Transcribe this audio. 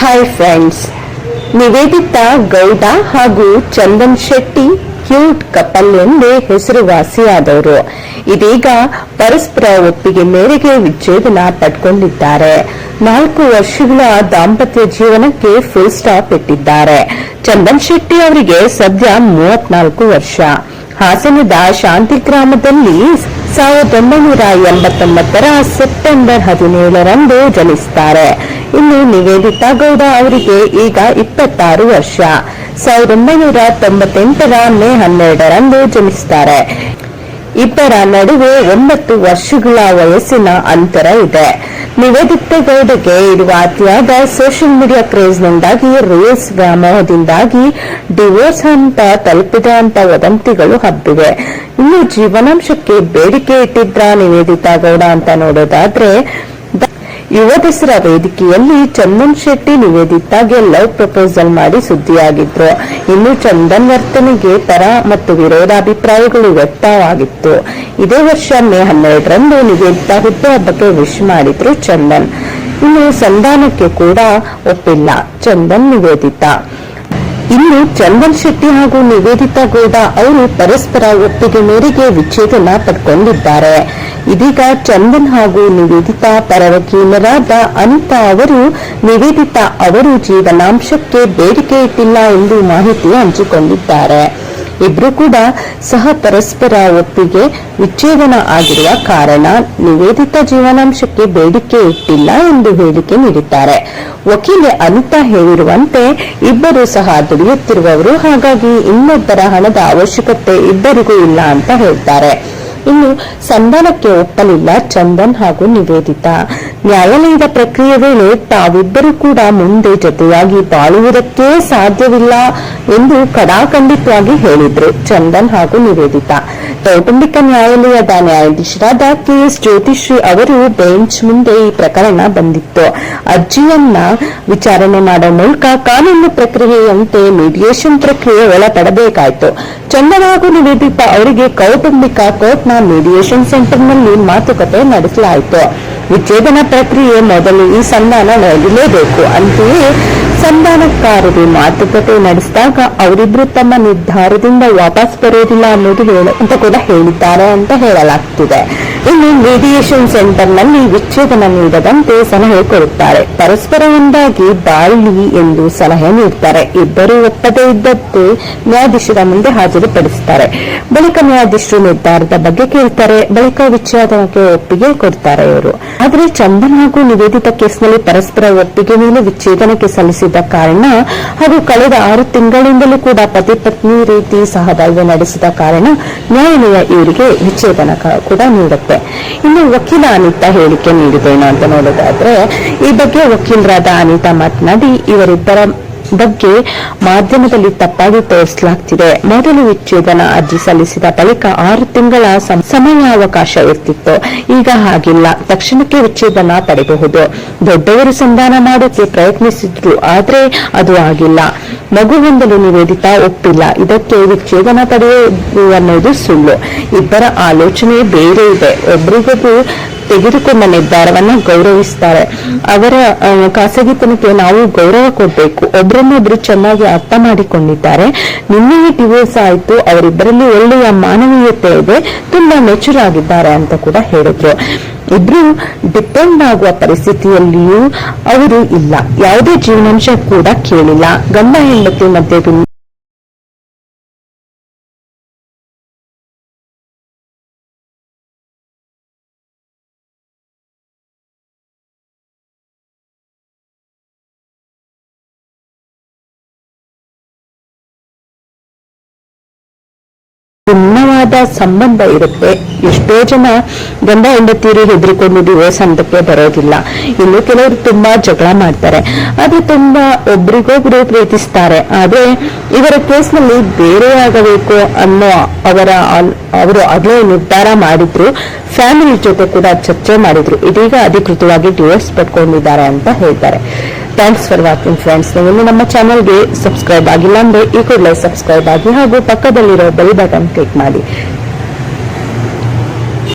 Hi friends Nivedita Gowda ಹಾಗೂ Chandan Shetty cute couple ಎಂದೇ ಹೆಸರುವಾಸಿಯಾದವರು. ಇದೀಗ ಪರಸ್ಪರ ಒಪ್ಪಿಗೆ ಮೇರೆಗೆ ವಿಚ್ಛೇದನ ಪಡ್ಕೊಂಡಿದ್ದಾರೆ. ನಾಲ್ಕು ವರ್ಷಗಳ ದಾಂಪತ್ಯ ಜೀವನಕ್ಕೆ ಫುಲ್ ಸ್ಟಾಪ್ ಇಟ್ಟಿದ್ದಾರೆ. ಚಂದನ್ ಶೆಟ್ಟಿ ಅವರಿಗೆ ಸದ್ಯ ಮೂವತ್ನಾಲ್ಕು ವರ್ಷ. ಹಾಸನದ ಶಾಂತಿ ಗ್ರಾಮದಲ್ಲಿ ಸಾವಿರದ ಒಂಬೈನೂರ ಎಂಬತ್ತೊಂಬತ್ತರ ಸೆಪ್ಟೆಂಬರ್ ಹದಿನೇಳರಂದು ಜನಿಸುತ್ತಾರೆ ಇನ್ನು ನಿವೇದಿತಾ ಗೌಡ ಅವರಿಗೆ ಈಗ ಇಪ್ಪತ್ತಾರು ವರ್ಷ. ಸಾವಿರದ ಒಂಬೈನೂರ ತೊಂಬತ್ತೆಂಟರ ಮೇ ಹನ್ನೆರಡರಂದು ಜನಿಸುತ್ತಾರೆ ಇಬ್ಬರ ನಡುವೆ ಒಂಬತ್ತು ವರ್ಷಗಳ ವಯಸ್ಸಿನ ಅಂತರ ಇದೆ. ನಿವೇದಿತ ಗೌಡಗೆ ಇರುವ ಅತಿಯಾದ ಸೋಷಿಯಲ್ ಮೀಡಿಯಾ ಕ್ರೇಜ್ನಿಂದಾಗಿ ರೇಸ್ ವ್ಯಾಮೋಹದಿಂದಾಗಿ ಡಿವೋರ್ಸ್ ಅಂತ ತಲುಪಿದೆ ಅಂತ ವದಂತಿಗಳು ಹಬ್ಬಿವೆ. ಇನ್ನು ಜೀವನಾಂಶಕ್ಕೆ ಬೇಡಿಕೆ ಇಟ್ಟಿದ್ರ ನಿವೇದಿತಾ ಗೌಡ ಅಂತ ನೋಡೋದಾದ್ರೆ ದ- ಯುವ ದಸರಾ ವೇದಿಕೆಯಲ್ಲಿ ಚಂದನ್ ಶೆಟ್ಟಿ ನಿವೇದಿತಾಗೆ ಲವ್ ಪ್ರಪೋಸಲ್ ಮಾಡಿ ಸುದ್ದಿಯಾಗಿದ್ರು. ಇನ್ನು ಚಂದನ್ ವರ್ತನೆಗೆ ಪರ ಮತ್ತು ವಿರೋಧಾಭಿಪ್ರಾಯಗಳು ವ್ಯಕ್ತವಾಗಿತ್ತು. ಇದೇ ವರ್ಷ ಮೇ ಹನ್ನೆರಡರಂದು ನಿವೇದಿತಾ ಹುಟ್ಟುಹಬ್ಬಕ್ಕೆ ವಿಶ್ ಮಾಡಿದ್ರು ಚಂದನ್. ಇನ್ನು ಸಂಧಾನಕ್ಕೆ ಕೂಡ ಒಪ್ಪಿಲ್ಲ ಚಂದನ್ ನಿವೇದಿತಾ. ಇನ್ನು ಚಂದನ್ ಶೆಟ್ಟಿ ಹಾಗೂ ನಿವೇದಿತಾ ಗೌಡ ಅವರು ಪರಸ್ಪರ ಒಪ್ಪಿಗೆ ಮೇರೆಗೆ ವಿಚ್ಛೇದನ ಪಡ್ಕೊಂಡಿದ್ದಾರೆ. ಇದೀಗ ಚಂದನ್ ಹಾಗೂ ನಿವೇದಿತಾ ಪರ ವಕೀಲರಾದ ಅನಿತಾ ಅವರು ನಿವೇದಿತಾ ಅವರು ಜೀವನಾಂಶಕ್ಕೆ ಬೇಡಿಕೆ ಇಟ್ಟಿಲ್ಲ ಎಂದು ಮಾಹಿತಿ ಹಂಚಿಕೊಂಡಿದ್ದಾರೆ. ಇಬ್ರು ಕೂಡ ಸಹ ಪರಸ್ಪರ ಒಪ್ಪಿಗೆ ವಿಚ್ಛೇದನ ಆಗಿರುವ ಕಾರಣ ನಿವೇದಿತ ಜೀವನಾಂಶಕ್ಕೆ ಬೇಡಿಕೆ ಇಟ್ಟಿಲ್ಲ ಎಂದು ಹೇಳಿಕೆ ನೀಡಿದ್ದಾರೆ. ವಕೀಲೆ ಅನಿತಾ ಹೇಳಿರುವಂತೆ ಇಬ್ಬರು ಸಹ ದುಡಿಯುತ್ತಿರುವವರು ಹಾಗಾಗಿ ಇನ್ನೊಬ್ಬರ ಹಣದ ಅವಶ್ಯಕತೆ ಇಬ್ಬರಿಗೂ ಇಲ್ಲ ಅಂತ ಹೇಳ್ತಾರೆ. ಇನ್ನು ಸಂಧಾನಕ್ಕೆ ಒಪ್ಪಲಿಲ್ಲ ಚಂದನ್ ಹಾಗೂ ನಿವೇದಿತಾ. ನ್ಯಾಯಾಲಯದ ಪ್ರಕ್ರಿಯೆ ವೇಳೆ ತಾವಿಬ್ಬರೂ ಕೂಡ ಮುಂದೆ ಜೊತೆಯಾಗಿ ಬಾಳುವುದಕ್ಕೆ ಸಾಧ್ಯವಿಲ್ಲ ಎಂದು ಕಡಾಖಂಡಿತವಾಗಿ ಹೇಳಿದ್ರು ಚಂದನ್ ಹಾಗೂ ನಿವೇದಿತಾ. ಕೌಟುಂಬಿಕ ನ್ಯಾಯಾಲಯದ ನ್ಯಾಯಾಧೀಶರಾದ ಕೆಎಸ್ ಜ್ಯೋತಿಶ್ರೀ ಅವರು ಬೆಂಚ್ ಮುಂದೆ ಈ ಪ್ರಕರಣ ಬಂದಿತ್ತು. ಅರ್ಜಿಯನ್ನ ವಿಚಾರಣೆ ಮಾಡುವ ಮೂಲಕ ಕಾನೂನು ಪ್ರಕ್ರಿಯೆಯಂತೆ ಮೀಡಿಯೇಷನ್ ಪ್ರಕ್ರಿಯೆ ಒಳಪಡಬೇಕಾಯಿತು. ಚಂದನ್ ಹಾಗೂ ನಿವೇದಿತಾ ಅವರಿಗೆ ಕೌಟುಂಬಿಕ ಕೋರ್ಟ್ನ ಮೀಡಿಯೇಷನ್ ಸೆಂಟರ್ನಲ್ಲಿ ಮಾತುಕತೆ ನಡೆಸಲಾಯಿತು. ವಿಚ್ಛೇದನ ಪ್ರಕ್ರಿಯೆ ಮೊದಲು ಈ ಸಂಧಾನ ನಡೆಯಲೇಬೇಕು ಅಂತೆಯೇ ಸಂಧಾನಕಾರರು ಮಾತುಕತೆ ನಡೆಸಿದಾಗ ಅವರಿಬ್ರು ತಮ್ಮ ನಿರ್ಧಾರದಿಂದ ವಾಪಸ್ ಬರೋದಿಲ್ಲ ಅನ್ನೋದು ಹೇಳ ಅಂತ ಕೂಡ ಹೇಳಿದ್ದಾರೆ ಅಂತ ಹೇಳಲಾಗ್ತಿದೆ. ಇನ್ನು ಮೀಡಿಯೇಷನ್ ಸೆಂಟರ್ನಲ್ಲಿ ವಿಚ್ಛೇದನ ನೀಡದಂತೆ ಸಲಹೆ ಕೊಡುತ್ತಾರೆ. ಪರಸ್ಪರ ಒಂದಾಗಿ ಬಾಳಿ ಎಂದು ಸಲಹೆ ನೀಡುತ್ತಾರೆ ಇಬ್ಬರು ಒಪ್ಪದೇ ಇದ್ದಂತೆ ನ್ಯಾಯಾಧೀಶರ ಮುಂದೆ ಹಾಜರುಪಡಿಸುತ್ತಾರೆ ಬಳಿಕ ನ್ಯಾಯಾಧೀಶರು ನಿರ್ಧಾರದ ಬಗ್ಗೆ ಕೇಳ್ತಾರೆ. ಬಳಿಕ ವಿಚ್ಛೇದನಕ್ಕೆ ಒಪ್ಪಿಗೆ ಕೊಡ್ತಾರೆ ಇವರು. ಆದರೆ ಚಂದನ್ ಹಾಗೂ ನಿವೇದಿತ ಕೇಸ್ನಲ್ಲಿ ಪರಸ್ಪರ ಒಪ್ಪಿಗೆ ಮೇಲೆ ವಿಚ್ಛೇದನಕ್ಕೆ ಸಲ್ಲಿಸಿದ ಕಾರಣ ಹಾಗೂ ಕಳೆದ ಆರು ತಿಂಗಳಿಂದಲೂ ಕೂಡ ಪತಿ ಪತ್ನಿ ರೀತಿ ಸಹಬಾಳ್ವೆ ನಡೆಸಿದ ಕಾರಣ ನ್ಯಾಯಾಲಯ ಇವರಿಗೆ ವಿಚ್ಛೇದನ ಕೂಡ ನೀಡುತ್ತೆ. ಇನ್ನು ವಕೀಲ ಅನಿತಾ ಹೇಳಿಕೆ ನೀಡಿದೇನು ಅಂತ ನೋಡೋದಾದ್ರೆ, ಈ ಬಗ್ಗೆ ವಕೀಲರಾದ ಅನಿತಾ ಮಾತನಾಡಿ, ಇವರಿಬ್ಬರ ಬಗ್ಗೆ ಮಾಧ್ಯಮದಲ್ಲಿ ತಪ್ಪಾಗಿ ತೋರಿಸಲಾಗ್ತಿದೆ. ಮೊದಲು ವಿಚ್ಛೇದನ ಅರ್ಜಿ ಸಲ್ಲಿಸಿದ ಬಳಿಕ ಆರು ತಿಂಗಳ ಸಮಯಾವಕಾಶ ಇರ್ತಿತ್ತು. ಈಗ ಹಾಗಿಲ್ಲ. ತಕ್ಷಣಕ್ಕೆ ವಿಚ್ಛೇದನ ಪಡೆಯಬಹುದು ದೊಡ್ಡವರು ಸಂಧಾನ ಮಾಡೋಕೆ ಪ್ರಯತ್ನಿಸಿದ್ರು, ಆದ್ರೆ ಅದು ಆಗಿಲ್ಲ. ಮಗು ಹೊಂದಲು ನಿವೇದಿತಾ ಒಪ್ಪಿಲ್ಲ. ಇದಕ್ಕೆ ವಿಚ್ಛೇದನ ಪಡೆಯುವುದು ಅನ್ನೋದು ಸುಳ್ಳು. ಇಬ್ಬರ ಆಲೋಚನೆ ಬೇರೆ ಇದೆ. ಒಬ್ರಿಗೊಬ್ರು ತೆಗೆದುಕೊಂಡ ನಿರ್ಧಾರವನ್ನ ಗೌರವಿಸ್ತಾರೆ. ಅವರ ಖಾಸಗಿತನಕ್ಕೆ ನಾವು ಗೌರವ ಕೊಡಬೇಕು. ಒಬ್ರನ್ನೊಬ್ರು ಚೆನ್ನಾಗಿ ಅರ್ಥ ಮಾಡಿಕೊಂಡಿದ್ದಾರೆ. ನಿನ್ನೆಯೇ ಡಿವೋರ್ಸ್ ಆಯ್ತು. ಅವರಿಬ್ಬರಲ್ಲಿ ಒಳ್ಳೆಯ ಮಾನವೀಯತೆ ಇದೆ. ತುಂಬಾ ಮೆಚುರ್ ಆಗಿದ್ದಾರೆ ಅಂತ ಕೂಡ ಹೇಳಿದ್ರು. ಇಬ್ರು ಡಿಪೆಂಡ್ ಆಗುವ ಪರಿಸ್ಥಿತಿಯಲ್ಲಿಯೂ ಅವರು ಇಲ್ಲ. ಯಾವುದೇ ಜೀವನಾಂಶ ಕೂಡ ಕೇಳಿಲ್ಲ. ಗಂಡ ಹೆಂಡತಿ ಮಧ್ಯೆ ಸಂಬಂಧ ಇರುತ್ತೆ. ಎಷ್ಟೋ ಜನ ಗಂಡ ಹೆಂಡತಿರು ಹೆದರಿಕೊಂಡು ಡಿವೋರ್ಸ್ ಹಂತಕ್ಕೆ ಬರೋದಿಲ್ಲ. ಇನ್ನು ಕೆಲವರು ತುಂಬಾ ಜಗಳ ಮಾಡ್ತಾರೆ. ಆದ್ರೆ ತುಂಬಾ ಒಬ್ರಿಗೊಬ್ರು ಪ್ರೀತಿಸ್ತಾರೆ. ಆದ್ರೆ ಇವರ ಕೇಸ್ನಲ್ಲಿ ಬೇರೆ ಆಗಬೇಕು ಅನ್ನೋ ಅವರ ಅವರು ಅದೇ ನಿರ್ಧಾರ ಮಾಡಿದ್ರು. ಫ್ಯಾಮಿಲಿ ಜೊತೆ ಕೂಡ ಚರ್ಚೆ ಮಾಡಿದ್ರು. ಇದೀಗ ಅಧಿಕೃತವಾಗಿ ಡಿವೋರ್ಸ್ ಪಡ್ಕೊಂಡಿದ್ದಾರೆ ಅಂತ ಹೇಳ್ತಾರೆ. ಥ್ಯಾಂಕ್ಸ್ ಫಾರ್ ವಾಚಿಂಗ್ ಫ್ರೆಂಡ್ಸ್ ನೀವು ನಮ್ಮ ಚಾನಲ್ಗೆ ಸಬ್ಸ್ಕ್ರೈಬ್ ಆಗಿಲ್ಲ ಅಂದ್ರೆ ಈ ಕೂಡಲೇ ಸಬ್ಸ್ಕ್ರೈಬ್ ಆಗಿ ಹಾಗೂ ಪಕ್ಕದಲ್ಲಿರೋ ಬೆಲ್ ಬಟನ್ ಕ್ಲಿಕ್ ಮಾಡಿ.